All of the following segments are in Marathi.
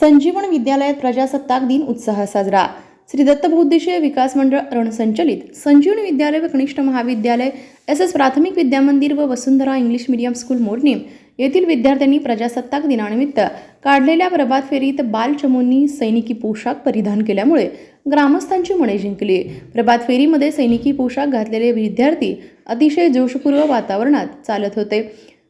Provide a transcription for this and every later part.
संजीवन विद्यालयात प्रजासत्ताक दिन उत्साह साजरा. श्री दत्त विकास मंडळ रणसंचलित. संजीवन विद्यालय व कनिष्ठ महाविद्यालय एस एस प्राथमिक विद्यामंदिर व Vasundhara English medium school Modnimb येथील विद्यार्थ्यांनी प्रजासत्ताक दिनानिमित्त काढलेल्या प्रभात फेरीत बालचमूंनी सैनिकी पोशाख परिधान केल्यामुळे ग्रामस्थांची मने जिंकली. प्रभात फेरीमध्ये सैनिकी पोशाख घातलेले विद्यार्थी अतिशय जोशपूर्व वातावरणात चालत होते.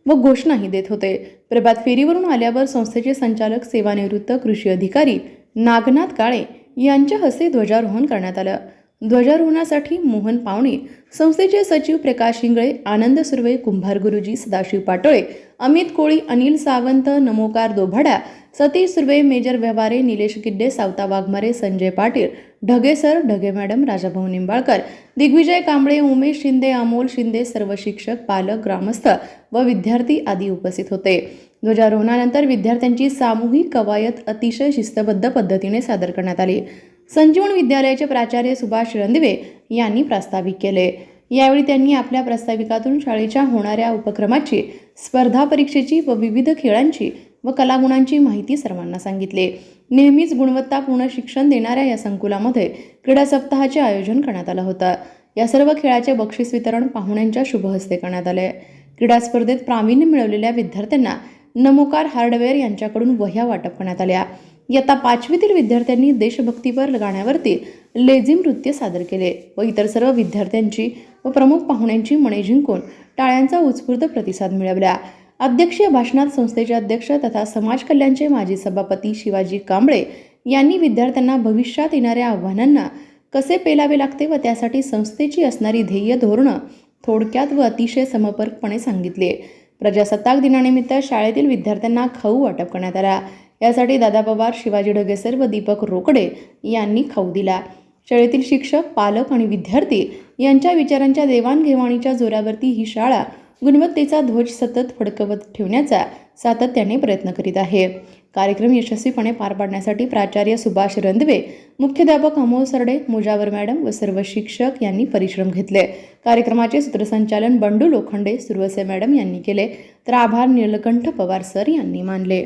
व घोषणाही देत होते. प्रभात फेरीवरून आल्यावर संस्थेचे संचालक सेवानिवृत्त कृषी अधिकारी नागनाथ काळे यांच्या हस्ते ध्वजारोहण करण्यात आलं. ध्वजारोहणासाठी मोहन पावणे संस्थेचे सचिव प्रकाश इंगळे आनंद सुर्वे कुंभार गुरुजी Sadashiv Patole Amit Koli Anil Sawant Namokar दोभाड्या Satish Surve major Vyavahare Nilesh Kidde Savata Waghmare Sanjay Patil Dhage sir Dhage madam Rajabhau Nimbalkar Digvijay Kamble Umesh Shinde Amol Shinde सर्व शिक्षक पालक ग्रामस्थ व विद्यार्थी आदी उपस्थित होते. ध्वजारोहणानंतर विद्यार्थ्यांची सामूहिक कवायत अतिशय शिस्तबद्ध पद्धतीने सादर करण्यात आली. संजीवन विद्यालयाचे प्राचार्य सुभाष रणदिवे यांनी प्रास्ताविक केले. यावेळी त्यांनी आपल्या प्रास्ताविकातून शाळेच्या होणाऱ्या उपक्रमाची स्पर्धा परीक्षेची व विविध खेळांची व कलागुणांची माहिती सर्वांना सांगितले. नेहमीच गुणवत्तापूर्ण शिक्षण देणाऱ्या या संकुलामध्ये क्रीडा सप्ताहाचे आयोजन करण्यात आलं होतं. या सर्व खेळाचे बक्षीस वितरण पाहुण्यांच्या शुभहस्ते करण्यात आले. क्रीडा स्पर्धेत प्रावीण्य मिळवलेल्या विद्यार्थ्यांना नमोकार हार्डवेअर यांच्याकडून वह्या वाटप करण्यात आल्या. इयत्ता पाचवीतील विद्यार्थ्यांनी देशभक्तीपर गाण्यावरती लेझिम नृत्य सादर केले व इतर सर्व विद्यार्थ्यांची व प्रमुख पाहुण्यांची मने जिंकून टाळ्यांचा उत्स्फूर्त प्रतिसाद मिळवला. अध्यक्षीय भाषणात संस्थेचे अध्यक्ष तथा समाज कल्याणचे माजी सभापती शिवाजी कांबळे यांनी विद्यार्थ्यांना भविष्यात येणाऱ्या आव्हानांना कसे पेलावे लागते व त्यासाठी संस्थेची असणारी ध्येय धोरणं थोडक्यात व अतिशय समर्पकपणे सांगितले. प्रजासत्ताक दिनानिमित्त शाळेतील विद्यार्थ्यांना खाऊ वाटप करण्यात आला. यासाठी दादा पवार शिवाजी ढगेसर व दीपक रोकडे यांनी खाऊ दिला. शाळेतील शिक्षक पालक आणि विद्यार्थी यांच्या विचारांच्या देवाणघेवाणीच्या जोरावरती ही शाळा गुणवत्तेचा ध्वज सतत फडकवत ठेवण्याचा सातत्याने प्रयत्न करीत आहे. कार्यक्रम यशस्वीपणे पार पाडण्यासाठी प्राचार्य सुभाष रंदवे मुख्याध्यापक अमोल सरडे मुजावर मॅडम व सर्व शिक्षक यांनी परिश्रम घेतले. कार्यक्रमाचे सूत्रसंचालन बंडू लोखंडे सुरवसे मॅडम यांनी केले. तर आभार नीलकंठ पवार सर यांनी मानले.